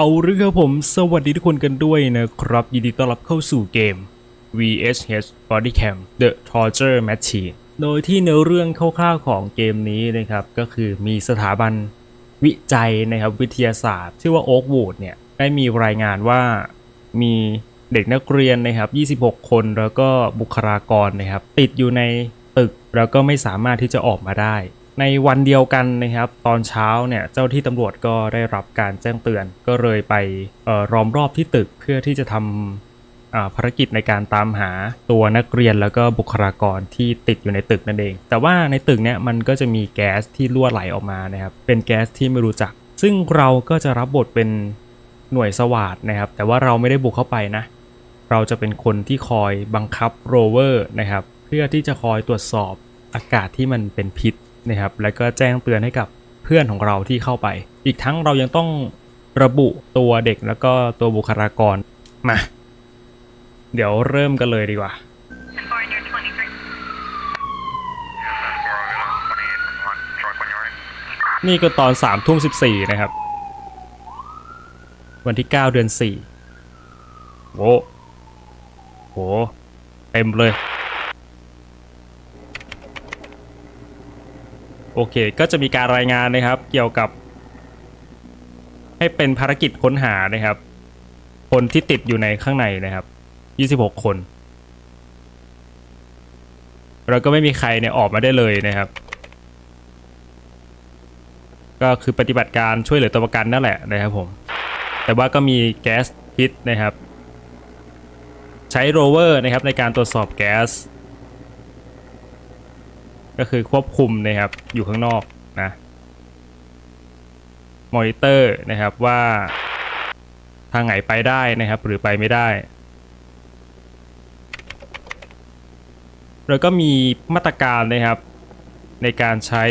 เอาเรื่องครับผมสวัสดีทุกคนกันด้วยนะครับ ยินดีต้อนรับเข้าสู่เกม VHS Body Cam The Torture Machine โดยที่เนื้อเรื่องคร่าวๆของเกมนี้นะครับ ก็คือมีสถาบันวิจัยนะครับวิทยาศาสตร์ ชื่อว่า Oakwood เนี่ย ได้มีรายงานว่ามีเด็กนักเรียนนะครับ 26 คนแล้วก็บุคลากรนะครับ ติดอยู่ในตึกแล้วก็ไม่สามารถที่จะออกมาได้ ในวันเดียวกันนะครับตอนเช้าเนี่ยเจ้าที่ตำรวจก็ได้รับการแจ้งเตือน ก็เลยไปออล้อมรอบที่ตึกเพื่อที่จะทำภารกิจในการตามหาตัวนักเรียนแล้วก็บุคลากรที่ติดอยู่ในตึกนั่นเอง แต่ว่าในตึกเนี่ยมันก็จะมีแก๊สที่รั่วไหลออกมานะครับเป็นแก๊สที่ไม่รู้จัก ซึ่งเราก็จะรับบทเป็นหน่วยสวาดนะครับ แต่ว่าเราไม่ได้บุกเข้าไปนะ เราจะเป็นคนที่คอยบังคับโรเวอร์นะครับเพื่อที่จะคอยตรวจสอบอากาศที่มันเป็นพิษ นะครับแล้วก็แจ้งเตือนให้กับเพื่อนของเราที่เข้าไป อีกทั้งเรายังต้องระบุตัวเด็กแล้วก็ตัวบุคลากรมา เดี๋ยวเริ่มกันเลยดีกว่านี่ก็ตอนสามทุ่มสิบสี่นะครับ วันที่เก้าเดือนสี่โว้โห เต็มเลย โอเค ก็จะมีการรายงานนะครับ เกี่ยวกับ ให้เป็นภารกิจค้นหานะครับ คนที่ติดอยู่ในข้างในนะครับ 26 คนแล้วก็ไม่มีใครเนี่ยออกมาได้เลยนะครับ ก็คือปฏิบัติการช่วยเหลือตัวประกันนั่นแหละนะครับผม แต่ว่าก็มีแก๊สพิษนะครับ ใช้โรเวอร์นะครับในการตรวจสอบแก๊ส ก็คือควบคุมนะครับอยู่ข้างนอกนะมอนิเตอร์นะครับว่าทางไหนไปได้นะครับหรือไปไม่ได้ แล้วก็มีมาตรการนะครับ ในการใช้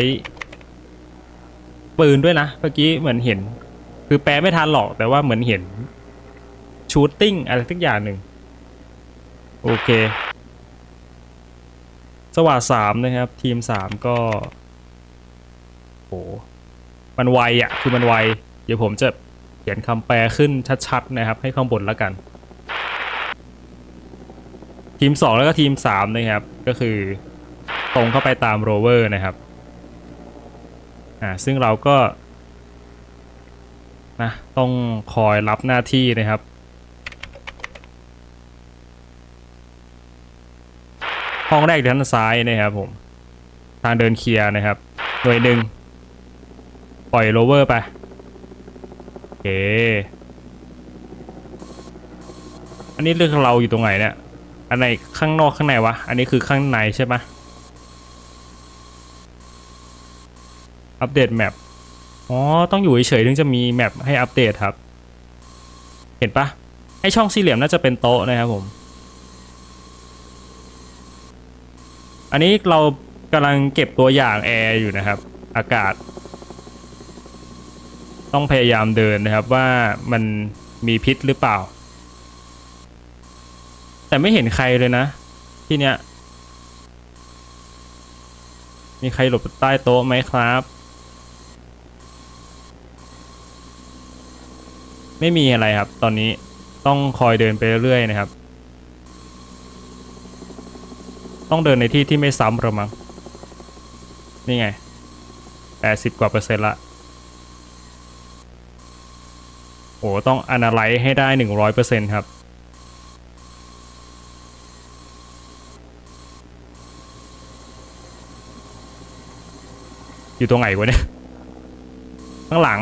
ปืนด้วยนะเมื่อกี้เหมือนเห็น คือแปลไม่ทันหรอกแต่ว่าเหมือนเห็นชูตติ้งอะไรสักอย่างหนึ่งโอเค สวัสดสามนะครับ ทีมสามก็โหมันไวอะ่ะคือมันไว เดี๋ยวผมจะเขียนคำแปลขึ้นชัดๆนะครับ ให้ข้างบนแล้วกัน ทีมสองแล้วก็ทีมสามนะครับ ก็คือตรงเข้าไปตามโรเวอร์นะครับอ่าซึ่งเราก็นะต้องคอยรับหน้าที่นะครับ ห้องแรกด้านซ้ายนะครับผม ทางเดินเคลียร์นะครับ หน่วยหนึ่งปล่อยโรเวอร์ไปโอเคอันนี้เรื่องเราอยู่ตรงไหนเนี่ย อันไหนข้างนอกข้างในวะ อันนี้คือข้างในใช่ปะอัปเดตแมป อ๋อ ต้องอยู่เฉยๆถึงจะมีแมปให้อัปเดตครับ เห็นปะไอช่องสี่เหลี่ยมน่าจะเป็นโต๊ะนะครับผม อันนี้เรากำลังเก็บตัวอย่างแอร์อยู่นะครับ อากาศ ต้องพยายามเดินนะครับว่ามันมีพิษหรือเปล่า แต่ไม่เห็นใครเลยนะ ที่เนี้ย มีใครหลบใต้โต๊ะไหมครับ ไม่มีอะไรครับ ตอนนี้ต้องคอยเดินไปเรื่อยๆนะครับ ต้องเดินในที่ที่ไม่ซ้ำหระมังนี่ไงแปดสิบกว่าเปอร์เซ็นต์ละโอ้ต้องอนาไลซ์ให้ได้หนึ่งร้อยเปอร์เซ็นต์ครับ อยู่ตรงไหนวะเนี่ย ข้างหลัง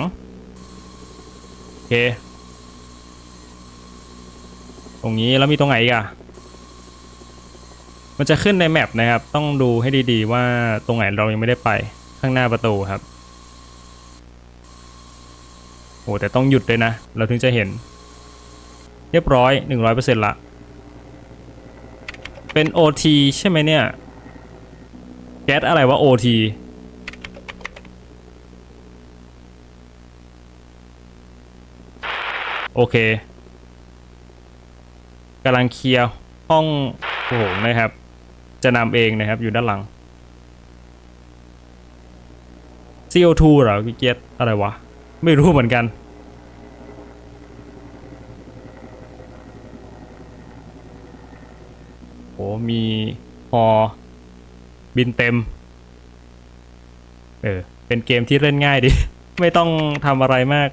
โอเค ตรงนี้แล้วมีตรงไหนอีกอะ มันจะขึ้นในแมปนะครับ ต้องดูให้ดีๆ ว่าตรงไหนเรายังไม่ได้ไปข้างหน้าประตูครับโอ้แต่ต้องหยุดด้วยนะ เราถึงจะเห็น เรียบร้อย 100%ละ เป็น OT ใช่ไหมเนี่ย แก๊สอะไรวะ OT โอเคกำลังเคลียร์ห้องโถงนะครับ จะนำเองนะครับอยู่ด้านหลัง CO2 เหรอพี่เกียอะไรวะ ไม่รู้เหมือนกัน โอ้มีฮอบินเต็ม เออ เป็นเกมที่เล่นง่ายดี ไม่ต้องทำอะไรมาก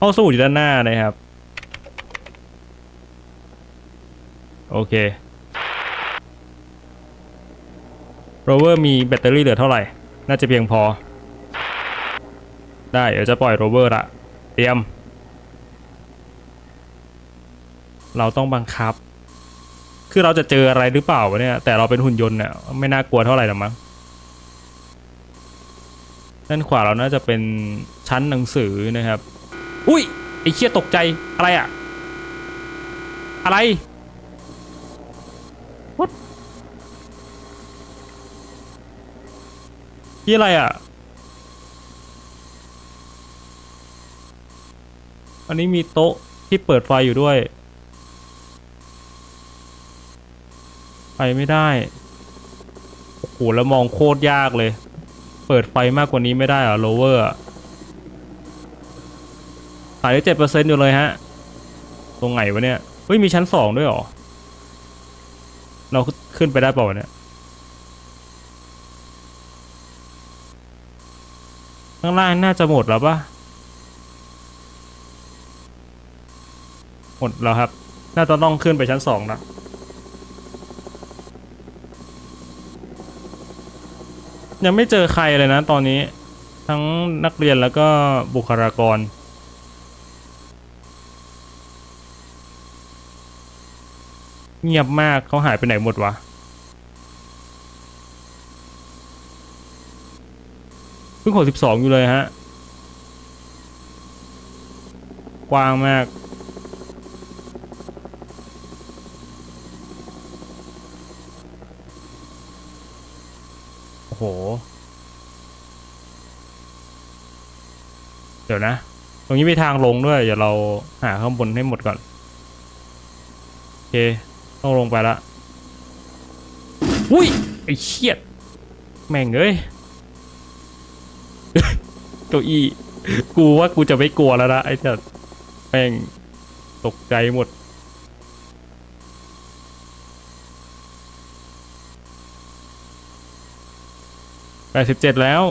ห้องสู้อยู่ด้านหน้านะครับ โอเค โรเวอร์มีแบตเตอรี่เหลือเท่าไหร่ น่าจะเพียงพอ ได้ เดี๋ยวจะปล่อยโรเวอร์ละ เตรียม เราต้องบังคับ คือเราจะเจออะไรหรือเปล่าวะเนี่ย แต่เราเป็นหุ่นยนต์เนี่ยไม่น่ากลัวเท่าไหร่หรอกมั้งด้านขวาเราน่าจะเป็นชั้นหนังสือนะครับ อุ้ย ไอ้เคียตกใจ อะไรอะอะไร ที่อะไรอะ อันนี้มีโต๊ะที่เปิดไฟอยู่ด้วย ไปไม่ได้ โอ้โห แล้วมองโคตรยากเลย เปิดไฟมากกว่านี้ไม่ได้เหรอโลเวอร์ขายได้เจ็ดเปอร์เซ็นต์อยู่เลยฮะ ตรงไหนวะเนี่ย เฮ้ย มีชั้นสองด้วยหรอ เราขึ้นไปได้เปล่าเนี่ย ข้างล่างน่าจะหมดแล้วปะหมดแล้วครับ น่าจะต้องขึ้นไปชั้นสองนะยังไม่เจอใครเลยนะตอนนี้ ทั้งนักเรียนแล้วก็บุคลากร เงียบมากเขาหายไปไหนหมดวะ เพิ่งหกสิบสองอยู่เลยฮะ กว้างมาก โอ้โห เดี๋ยวนะ ตรงนี้มีทางลงด้วย เดี๋ยวเราหาข้างบนให้หมดก่อน โอเค ต้องลงไปละ อุ้ย ไอ้เชี่ยแม่งเอ้ย เก้าอี้ กูว่ากูจะไม่กลัวแล้วนะไอ้เจ้าแม่งตกใจหมด แปดสิบเจ็ดแล้ว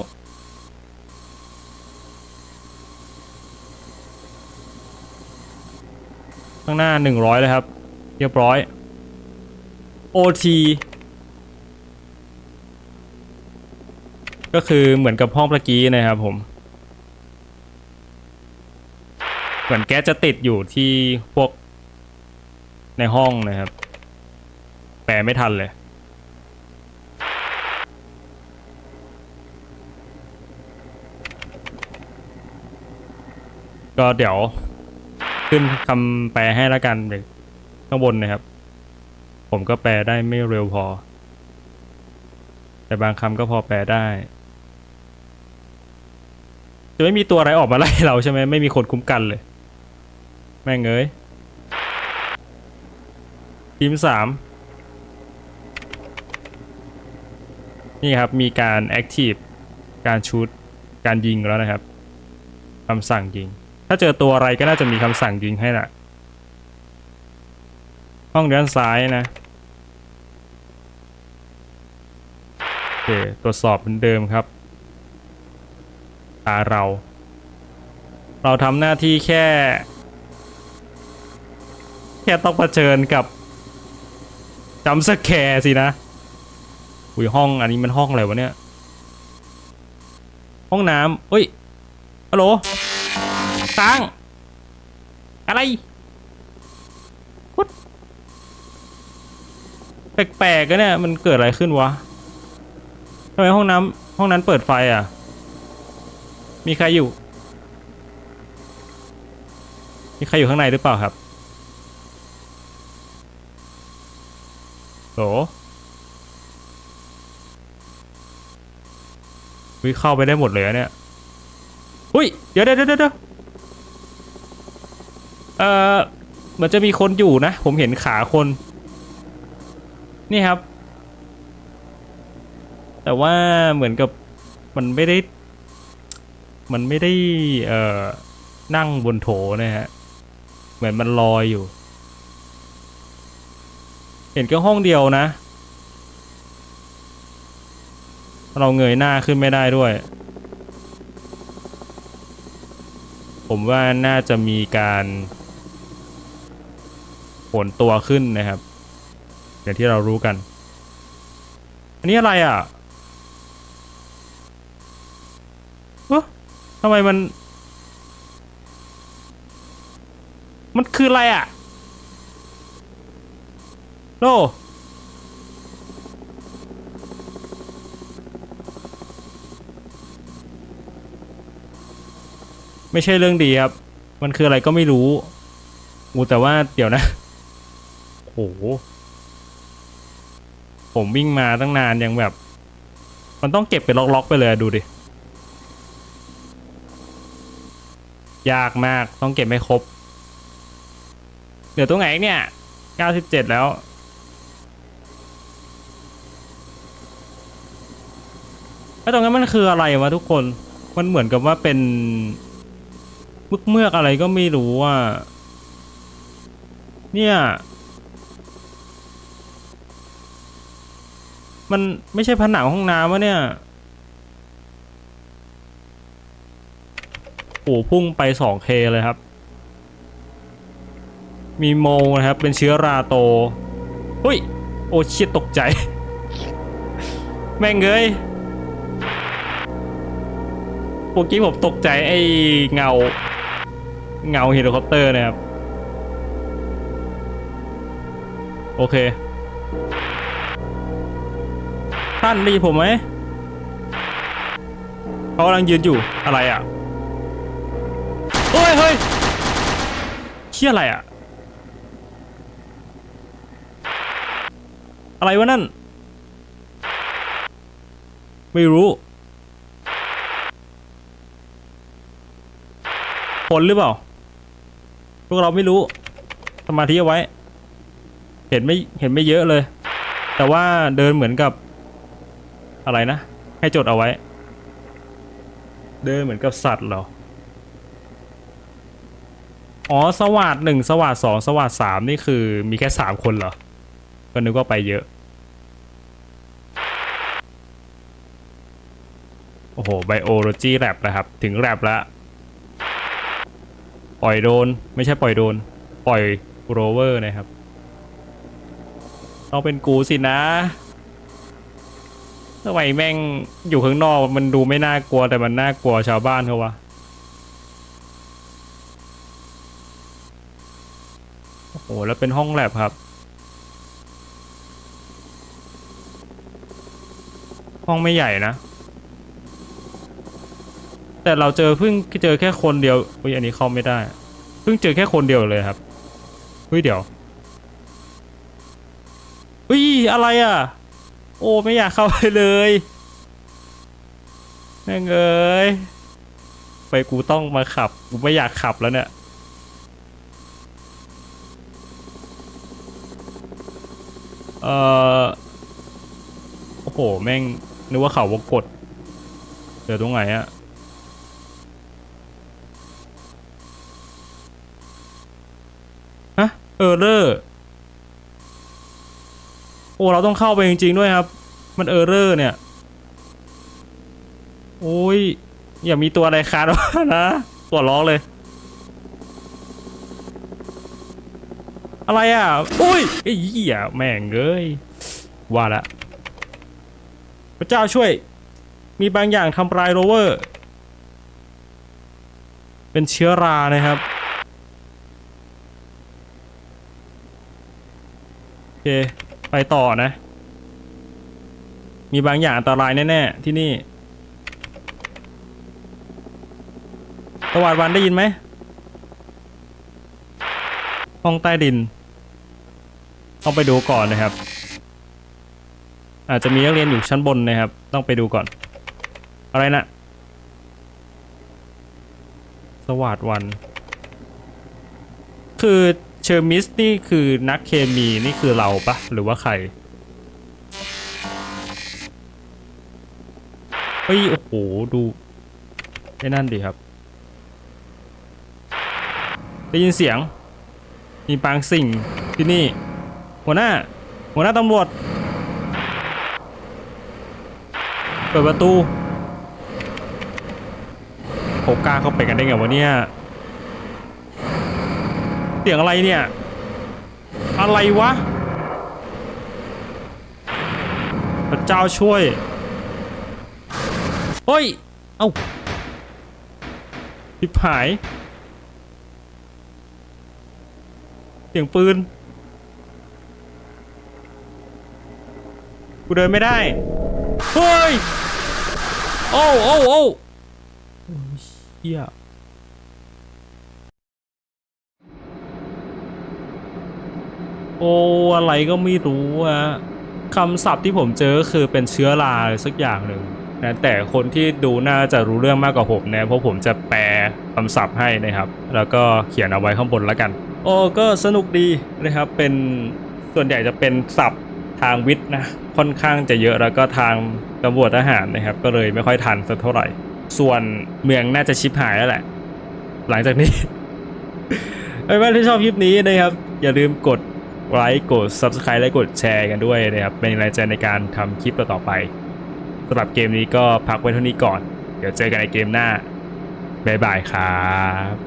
ข้างหน้าหนึ่งร้อยเลยครับ เรียบร้อย OT ก็คือเหมือนกับห้องเมื่อกี้นะครับผม เหมือนแก๊สจะติดอยู่ที่พวกในห้องนะครับ แปลไม่ทันเลย ก็เดี๋ยวขึ้นคำแปลให้แล้วกันเดี๋ยวข้างบนนะครับ ผมก็แปลได้ไม่เร็วพอ แต่บางคำก็พอแปลได้ จะไม่มีตัวอะไรออกมาไล่เราใช่ไหมไม่มีคนคุ้มกันเลย แม่งเอ้ยทีมสามนี่ครับ มีการ active การชูดการยิงแล้วนะครับคำสั่งยิง ถ้าเจอตัวอะไรก็น่าจะมีคำสั่งยิงให้นะห้องด้านซ้ายนะโอเคตรวจสอบเหมือนเดิมครับตาเรา เราทำหน้าที่แค่ ค่ต้องเผชิญกับจำสแคร์สินะอุ้ยห้องอันนี้มันห้องอะไรวะเนี่ย ห้องน้ำเฮ้ยฮัลโหลตังอะไรพุดแปลกๆกันเนี่ย มันเกิดอะไรขึ้นวะทำไมห้องน้ำห้องนั้นเปิดไฟอะ มีใครอยู่ มีใครอยู่ข้างในหรือเปล่าครับ โหวิเข้าไปได้หมดเลยเนี่ยอุ้ย เดี๋ยวเดี๋ยวเดี๋ยวเออเหมือนจะมีคนอยู่นะ ผมเห็นขาคน นี่ครับ แต่ว่าเหมือนกับมันไม่ได้ มันไม่ได้ เอ่อ นั่งบนโถนะฮะ เหมือนมันลอยอยู่ เห็นแค่ห้องเดียวนะ เราเงยหน้าขึ้นไม่ได้ด้วย ผมว่าน่าจะมีการผลตัวขึ้นนะครับ อย่างที่เรารู้กัน อันนี้อะไรอะเอ้อทำไมมัน มันคืออะไรอะ โลไม่ใช่เรื่องดีครับ มันคืออะไรก็ไม่รู้อูแต่ว่าเดี๋ยวนะโอ้โห ผมวิ่งมาตั้งนานยังแบบ มันต้องเก็บเป็นล็อกๆไปเลยดูดิ ยากมากต้องเก็บไม่ครบ เหลือตรงไหนอีกเนี่ย 97 แล้ว แล้ว ตรงนั้นมันคืออะไรวะทุกคน มันเหมือนกับว่าเป็นมืกเมือกๆอะไรก็ไม่รู้อะเนี่ย มันไม่ใช่ผนังห้องน้ำวะเนี่ย โอ้พุ่งไป 2K เลยครับ มีโมนะครับ เป็นเชื้อราโตเฮ้ย โอ้ชิดตกใจ แม่งเอ้ย มื่อกี้ผมตกใจไอ้เงา เงาเฮลิคอปเตอร์นะครับ โอเค ท่านได้ยินผมไหมเขากำลังยืนอยู่อะไรอะเฮ้ยเฮ้ยเชี่ยอะไรอะ อะไรวะนั่น ไม่รู้ ผลหรือเปล่า พวกเราไม่รู้สมาธิเอาไว้ เห็นไม่เห็นไม่เยอะเลย แต่ว่าเดินเหมือนกับ อะไรนะ ให้จดเอาไว้ เดินเหมือนกับสัตว์เหรอ อ๋อสวัสดหนึ่งสวัสดสองสวัสดสามนี่คือมีแค่สามคนเหรอ ก็นึกว่าไปเยอะ โอ้โหไบโอโลจีแรปนะครับ ถึงแรปแล้ว ปล่อยโดน ไม่ใช่ปล่อยโดน ปล่อยโรเวอร์นะครับ ต้องเป็นกูสินะทำไมแม่งอยู่ข้างนอกมันดูไม่น่ากลัวแต่มันน่ากลัวชาวบ้านเขาวะโอ้โหแล้วเป็นห้องแลบครับ ห้องไม่ใหญ่นะ แต่เราเจอเพิ่งเจอแค่คนเดียวอุ้ยอันนี้เข้าไม่ได้ เพิ่งเจอแค่คนเดียวเลยครับเฮ้ยเดี๋ยวอุ้ยอะไรอะ โอ้ไม่อยากเข้าไปเลยแม่งเอ้ยไปกูต้องมาขับกูไม่อยากขับแล้วเนี่ยเอ่อโอ้โหแม่งนึกว่าเขาวงกดเดี๋ยวตรงไหนอะ เออเลอร์โอ้เราต้องเข้าไปจริง ๆ ด้วยครับ มันเออร์เรอร์เนี่ย โอ้ย อย่ามีตัวอะไรคาดว่านะปวดร้องเลย อะไรอะอุ้ยไอ้เหี้ยแม่งเอ้ยว่าละพระเจ้าช่วย มีบางอย่างทำลายโรเวอร์ เป็นเชื้อรานะครับ โอ เค ไปต่อนะ มีบางอย่างอันตรายแน่ๆที่นี่สวัสดวันได้ยินไหมห้องใต้ดิน ต้องไปดูก่อนนะครับ อาจจะมีนักเรียนอยู่ชั้นบนนะครับ ต้องไปดูก่อน อะไรนะสวัสดวัน คือ เชอร์มิสนี่คือนักเคมีนี่คือเราปะหรือว่าใครเฮ้ยโอ้โหดูไอ้นั่นดิครับ ได้ยินเสียง มีบางสิ่งที่นี่ หัวหน้า หัวหน้าตำรวจ เปิดประตูเขากล้าเข้าไปกันได้ไงวะเนี่ย สียงอะไรเนี่ย อะไรวะ พระเจ้าช่วย เฮ้ย เอ้าทิบหาย เสียงปืน กูเดินไม่ได้ เฮ้ย โอ้โอ้โอ้โอ้ยเฮีย โอ้อะไรก็ไม่รู้อะคำศัพท์ที่ผมเจอคือเป็นเชื้อราสักอย่างหนึ่งนะแต่คนที่ดูน่าจะรู้เรื่องมากกว่าผมนะเพราะผมจะแปลคำศัพท์ให้นะครับ แล้วก็เขียนเอาไว้ข้างบนแล้วกัน โอ้ก็สนุกดีนะครับเป็นส่วนใหญ่จะเป็นศัพท์ทางวิทย์นะค่อนข้างจะเยอะแล้วก็ทางตำรวจทหารนะครับ ก็เลยไม่ค่อยทันสักเท่าไหร่ ส่วนเมืองน่าจะชิปหายแล้วแหละ หลังจากนี้เพื่อนๆที่ชอบคลิปนี้นะครับ อย่าลืมกด ไลค์กด Subscribe และกดแชร์กันด้วยนะครับ เป็นแรงใจในการทำคลิปต่อไปสำหรับเกมนี้ก็พักไว้เท่านี้ก่อน เดี๋ยวเจอกันในเกมหน้า บ๊ายบายครับ